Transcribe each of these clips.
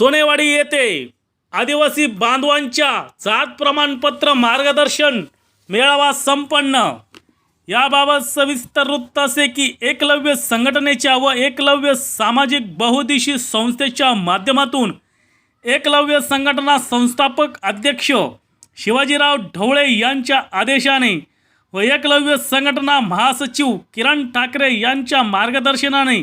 सोनेवाडी येथे आदिवासी बांधवांच्या जात प्रमाणपत्र मार्गदर्शन मेळावा संपन्न. याबाबत सविस्तर वृत्त असे की एकलव्य संघटनेच्या व एकलव्य सामाजिक बहुदिशी संस्थेच्या माध्यमातून एकलव्य संघटना संस्थापक अध्यक्ष शिवाजीराव ढवळे यांच्या आदेशाने व एकलव्य संघटना महासचिव किरण ठाकरे यांच्या मार्गदर्शनाने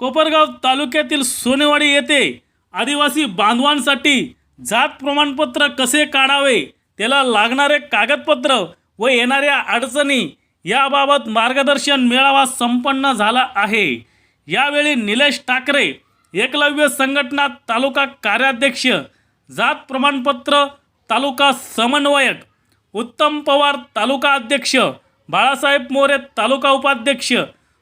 कोपरगाव तालुक्यातील सोनेवाडी येथे आदिवासी बांधवांसाठी जात प्रमाणपत्र कसे काढावे त्याला लागणारे कागदपत्र व येणाऱ्या अडचणी याबाबत मार्गदर्शन मेळावा संपन्न झाला आहे. यावेळी निलेश ठाकरे एकलव्य संघटना तालुका कार्याध्यक्ष जात प्रमाणपत्र तालुका समन्वयक उत्तम पवार तालुका अध्यक्ष बाळासाहेब मोरे तालुका उपाध्यक्ष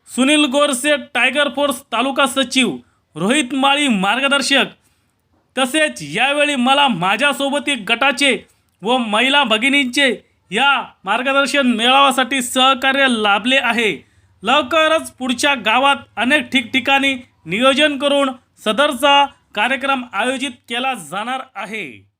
सुनील गोरसे टायगर फोर्स तालुका सचिव रोहित माळी मार्गदर्शक. तसेच यावेळी मला माझ्यासोबती गटाचे व महिला भगिनींचे या मार्गदर्शन मेळाव्यासाठी सहकार्य लाभले आहे. लवकरच पुढच्या गावात अनेक ठिकठिकाणी नियोजन करून सदरचा कार्यक्रम आयोजित केला जाणार आहे.